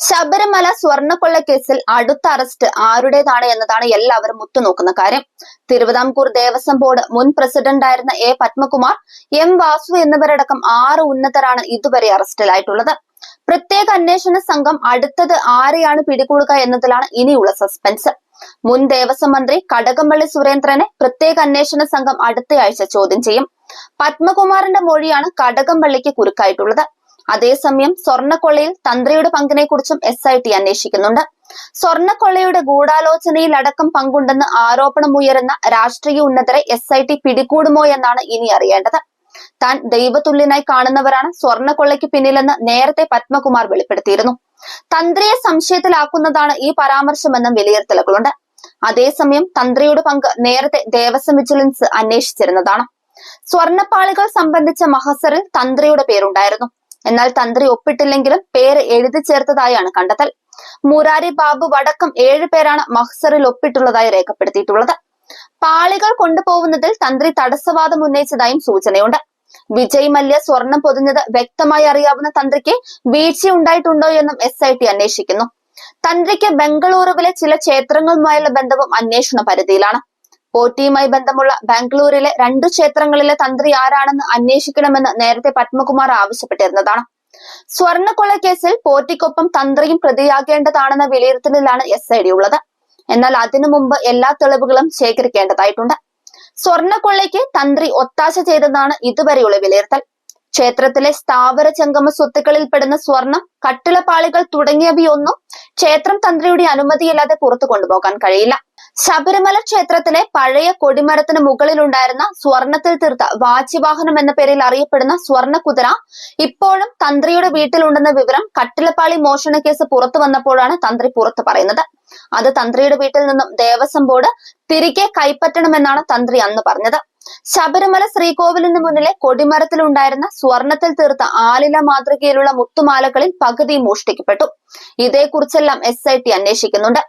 ശബരിമല സ്വർണക്കൊള്ള കേസിൽ അടുത്ത അറസ്റ്റ് ആരുടേതാണ് എന്നതാണ് എല്ലാവരും ഉറ്റുനോക്കുന്ന കാര്യം. തിരുവിതാംകൂർ ദേവസ്വം ബോർഡ് മുൻ പ്രസിഡന്റായിരുന്ന എ പത്മകുമാർ എം വാസു എന്നിവരടക്കം ആറ് ഉന്നതരാണ് ഇതുവരെ അറസ്റ്റിലായിട്ടുള്ളത് പ്രത്യേക അന്വേഷണ സംഘം അടുത്തത് ആരെയാണ് പിടികൂടുക എന്നതിലാണ് ഇനിയുള്ള സസ്പെൻസ് മുൻ ദേവസ്വം മന്ത്രി കടകംപള്ളി സുരേന്ദ്രനെ പ്രത്യേക അന്വേഷണ സംഘം അടുത്തയാഴ്ച ചോദ്യം ചെയ്യും. പത്മകുമാറിന്റെ മൊഴിയാണ് കടകംപള്ളിക്ക് കുരുക്കായിട്ടുള്ളത്. അതേസമയം സ്വർണക്കൊള്ളയിൽ തന്ത്രിയുടെ പങ്കിനെ കുറിച്ചും എസ് ഐ ടി അന്വേഷിക്കുന്നുണ്ട്. സ്വർണക്കൊള്ളയുടെ ഗൂഢാലോചനയിൽ അടക്കം പങ്കുണ്ടെന്ന് ആരോപണമുയരുന്ന രാഷ്ട്രീയ ഉന്നതരെ എസ് ഐ ടി പിടികൂടുമോ എന്നാണ് ഇനി അറിയേണ്ടത്. താൻ ദൈവതുല്യനായി കാണുന്നവരാണ് സ്വർണക്കൊള്ളയ്ക്ക് പിന്നിലെന്ന് നേരത്തെ പത്മകുമാർ വെളിപ്പെടുത്തിയിരുന്നു. തന്ത്രിയെ സംശയത്തിലാക്കുന്നതാണ് ഈ പരാമർശമെന്നും വിലയിരുത്തലുകളുണ്ട്. അതേസമയം തന്ത്രിയുടെ പങ്ക് നേരത്തെ ദേവസ്വം വിജിലൻസ് അന്വേഷിച്ചിരുന്നതാണ്. സ്വർണപ്പാളികൾ സംബന്ധിച്ച മഹസറിൽ തന്ത്രിയുടെ പേരുണ്ടായിരുന്നു. എന്നാൽ തന്ത്രി ഒപ്പിട്ടില്ലെങ്കിലും പേര് എഴുതി ചേർത്തതായാണ് കണ്ടെത്തൽ. മുരാരി ബാബു വടക്കം ഏഴു പേരാണ് മഹ്സറിൽ ഒപ്പിട്ടുള്ളതായി രേഖപ്പെടുത്തിയിട്ടുള്ളത്. പാളികൾ കൊണ്ടുപോകുന്നതിൽ തന്ത്രി തടസ്സവാദം ഉന്നയിച്ചതായും സൂചനയുണ്ട്. വിജയ് മല്യ സ്വർണം പൊതിഞ്ഞത് വ്യക്തമായി അറിയാവുന്ന തന്ത്രിക്ക് വീഴ്ച ഉണ്ടായിട്ടുണ്ടോ എന്നും എസ് ഐ ടി അന്വേഷിക്കുന്നു. തന്ത്രിക്ക് ബംഗളൂരുവിലെ ചില ക്ഷേത്രങ്ങളുമായുള്ള ബന്ധവും അന്വേഷണ പരിധിയിലാണ്. പോറ്റിയുമായി ബന്ധമുള്ള ബാംഗ്ലൂരിലെ രണ്ടു ക്ഷേത്രങ്ങളിലെ തന്ത്രി ആരാണെന്ന് അന്വേഷിക്കണമെന്ന് നേരത്തെ പത്മകുമാർ ആവശ്യപ്പെട്ടിരുന്നതാണ്. സ്വർണക്കൊള്ള കേസിൽ പോറ്റിക്കൊപ്പം തന്ത്രിയും പ്രതിയാകേണ്ടതാണെന്ന വിലയിരുത്തലിലാണ് എസ് ഐ ഡി ഉള്ളത്. എന്നാൽ അതിനു മുമ്പ് എല്ലാ തെളിവുകളും ശേഖരിക്കേണ്ടതായിട്ടുണ്ട്. സ്വർണക്കൊള്ളയ്ക്ക് തന്ത്രി ഒത്താശ ചെയ്തതാണ് ഇതുവരെയുള്ള വിലയിരുത്തൽ. ക്ഷേത്രത്തിലെ സ്ഥാവര ജംഗമ സ്വത്തുക്കളിൽ പെടുന്ന സ്വർണം കട്ടിളപ്പാളികൾ തുടങ്ങിയവയൊന്നും ക്ഷേത്രം തന്ത്രിയുടെ അനുമതിയില്ലാതെ പുറത്തു കൊണ്ടുപോകാൻ കഴിയില്ല. ശബരിമല ക്ഷേത്രത്തിലെ പഴയ കൊടിമരത്തിന് മുകളിലുണ്ടായിരുന്ന സ്വർണത്തിൽ തീർത്ത വാച്യവാഹനം എന്ന പേരിൽ അറിയപ്പെടുന്ന സ്വർണ കുതിര ഇപ്പോഴും തന്ത്രിയുടെ വീട്ടിലുണ്ടെന്ന വിവരം കട്ടിലപ്പാളി മോഷണ കേസ് പുറത്തു വന്നപ്പോഴാണ് തന്ത്രി പുറത്തു പറയുന്നത്. അത് തന്ത്രിയുടെ വീട്ടിൽ നിന്നും ദേവസ്വം ബോർഡ് തിരികെ കൈപ്പറ്റണമെന്നാണ് തന്ത്രി അന്ന് പറഞ്ഞത്. ശബരിമല ശ്രീകോവിലിന് മുന്നിലെ കൊടിമരത്തിൽ ഉണ്ടായിരുന്ന സ്വർണത്തിൽ തീർത്ത ആലില മാതൃകയിലുള്ള മുത്തുമാലകളിൽ പകുതി മോഷ്ടിക്കപ്പെട്ടു. ഇതേക്കുറിച്ചെല്ലാം എസ് ഐ ടി അന്വേഷിക്കുന്നുണ്ട്.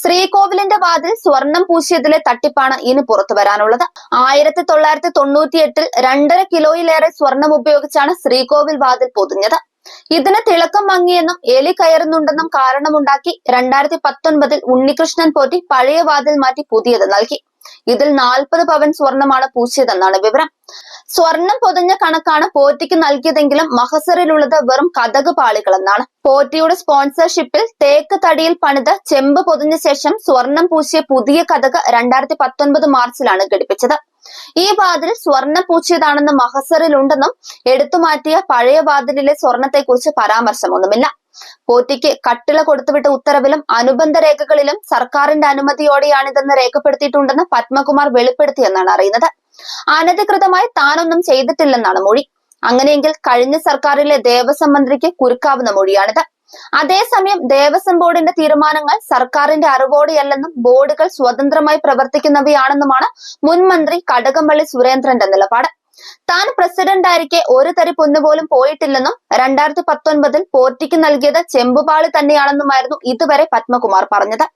ശ്രീകോവിലിന്റെ വാതിൽ സ്വർണം പൂശിയതിലെ തട്ടിപ്പാണ് ഇനി പുറത്തു വരാനുള്ളത്. ആയിരത്തി തൊള്ളായിരത്തി തൊണ്ണൂറ്റി എട്ടിൽ രണ്ടര കിലോയിലേറെ സ്വർണം ഉപയോഗിച്ചാണ് ശ്രീകോവിൽ വാതിൽ പൊതിഞ്ഞത്. ഇതിന് തിളക്കം മങ്ങിയെന്നും എലി കയറുന്നുണ്ടെന്നും കാരണമുണ്ടാക്കി രണ്ടായിരത്തി പത്തൊൻപതിൽ ഉണ്ണികൃഷ്ണൻ പോറ്റി പഴയ വാതിൽ മാറ്റി പുതിയത് നൽകി. ഇതിൽ നാൽപ്പത് പവൻ സ്വർണമാണ് പൂശിയതെന്നാണ് വിവരം. സ്വർണം പൊതിഞ്ഞ കണക്കാണ് പോറ്റിക്ക് നൽകിയതെങ്കിലും മഹസറിലുള്ളത് വെറും കഥക് പാളികളെന്നാണ്. പോറ്റിയുടെ സ്പോൺസർഷിപ്പിൽ തേക്ക് തടിയിൽ പണിത് ചെമ്പ് പൊതിഞ്ഞ ശേഷം സ്വർണം പൂശിയ പുതിയ കഥക് രണ്ടായിരത്തി പത്തൊൻപത് മാർച്ചിലാണ് ഘടിപ്പിച്ചത്. ഈ വാതിൽ സ്വർണം പൂച്ചിയതാണെന്ന് മഹസറിലുണ്ടെന്നും എടുത്തുമാറ്റിയ പഴയ വാതിലിലെ സ്വർണത്തെക്കുറിച്ച് പരാമർശമൊന്നുമില്ല. പോറ്റിക്ക് കട്ടിള കൊടുത്തുവിട്ട ഉത്തരവിലും അനുബന്ധ രേഖകളിലും സർക്കാരിന്റെ അനുമതിയോടെയാണ് ഇതെന്ന് രേഖപ്പെടുത്തിയിട്ടുണ്ടെന്ന് പത്മകുമാർ വെളിപ്പെടുത്തിയെന്നാണ് അറിയുന്നത്. അനധികൃതമായി താനൊന്നും ചെയ്തിട്ടില്ലെന്നാണ് മൊഴി. അങ്ങനെയെങ്കിൽ കഴിഞ്ഞ സർക്കാരിലെ ദേവസ്വം മന്ത്രിക്ക് കുരുക്കാവുന്ന മൊഴിയാണിത്. അതേസമയം ദേവസ്വം ബോർഡിന്റെ തീരുമാനങ്ങൾ സർക്കാരിന്റെ അറിവോടെയല്ലെന്നും ബോർഡുകൾ സ്വതന്ത്രമായി പ്രവർത്തിക്കുന്നവയാണെന്നുമാണ് മുൻമന്ത്രി കടകംപള്ളി സുരേന്ദ്രന്റെ നിലപാട്. താൻ പ്രസിഡന്റ് ആയിരിക്കെ ഒരു തരി പൊന്നുപോലും പോയിട്ടില്ലെന്നും രണ്ടായിരത്തി പത്തൊൻപതിൽ പോറ്റിക്ക് നൽകിയത് ചെമ്പുപാളി തന്നെയാണെന്നുമായിരുന്നു ഇതുവരെ പത്മകുമാർ പറഞ്ഞത്.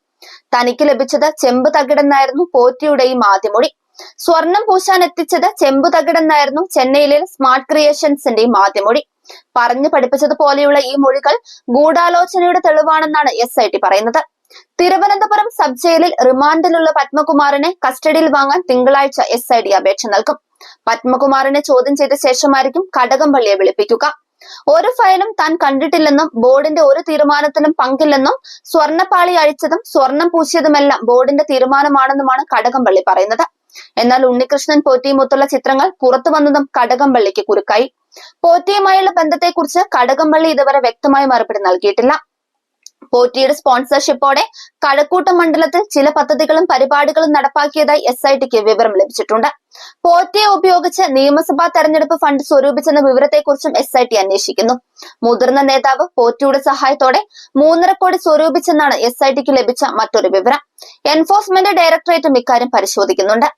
തനിക്ക് ലഭിച്ചത് ചെമ്പ് തകിടെന്നായിരുന്നു പോറ്റിയുടെയും ആദ്യമൊഴി. സ്വർണം പൂശാൻ എത്തിച്ചത് ചെമ്പു തകിടെന്നായിരുന്നു ചെന്നൈയിലെ സ്മാർട്ട് ക്രിയേഷൻസിന്റെയും ആദ്യമൊഴി. പറഞ്ഞു പഠിപ്പിച്ചതുപോലെയുള്ള ഈ മൊഴികൾ ഗൂഢാലോചനയുടെ തെളിവാണെന്നാണ് എസ് ഐ ടി പറയുന്നത്. തിരുവനന്തപുരം സബ് ജയിലിൽ റിമാൻഡിലുള്ള പത്മകുമാറിനെ കസ്റ്റഡിയിൽ വാങ്ങാൻ തിങ്കളാഴ്ച എസ് ഐ ഡി അപേക്ഷ നൽകും. പത്മകുമാറിനെ ചോദ്യം ചെയ്ത ശേഷമായിരിക്കും കടകംപള്ളിയെ വിളിപ്പിക്കുക. ഒരു ഫയലും താൻ കണ്ടിട്ടില്ലെന്നും ബോർഡിന്റെ ഒരു തീരുമാനത്തിലും പങ്കില്ലെന്നും സ്വർണപ്പാളി അഴിച്ചതും സ്വർണം പൂശിയതുമെല്ലാം ബോർഡിന്റെ തീരുമാനമാണെന്നുമാണ് കടകംപള്ളി പറയുന്നത്. എന്നാൽ ഉണ്ണികൃഷ്ണൻ പോറ്റിയുമൊത്തുള്ള ചിത്രങ്ങൾ പുറത്തു വന്നതും കടകംപള്ളിക്ക് കുറുക്കായി പോറ്റിയുമായുള്ള ബന്ധത്തെക്കുറിച്ച് കടകംപള്ളി ഇതുവരെ വ്യക്തമായി മറുപടി നൽകിയിട്ടില്ല. പോറ്റിയുടെ സ്പോൺസർഷിപ്പോടെ കഴക്കൂട്ടം മണ്ഡലത്തിൽ ചില പദ്ധതികളും പരിപാടികളും നടപ്പാക്കിയതായി എസ് ഐ ടിക്ക് വിവരം ലഭിച്ചിട്ടുണ്ട്. പോറ്റിയെ ഉപയോഗിച്ച് നിയമസഭാ തെരഞ്ഞെടുപ്പ് ഫണ്ട് സ്വരൂപിച്ചെന്ന വിവരത്തെക്കുറിച്ചും എസ് ഐ ടി അന്വേഷിക്കുന്നു. മുതിർന്ന നേതാവ് പോറ്റിയുടെ സഹായത്തോടെ മൂന്നര കോടി സ്വരൂപിച്ചെന്നാണ് എസ് ഐ ടിക്ക് ലഭിച്ച മറ്റൊരു വിവരം. എൻഫോഴ്സ്മെന്റ് ഡയറക്ടറേറ്റും ഇക്കാര്യം പരിശോധിക്കുന്നുണ്ട്.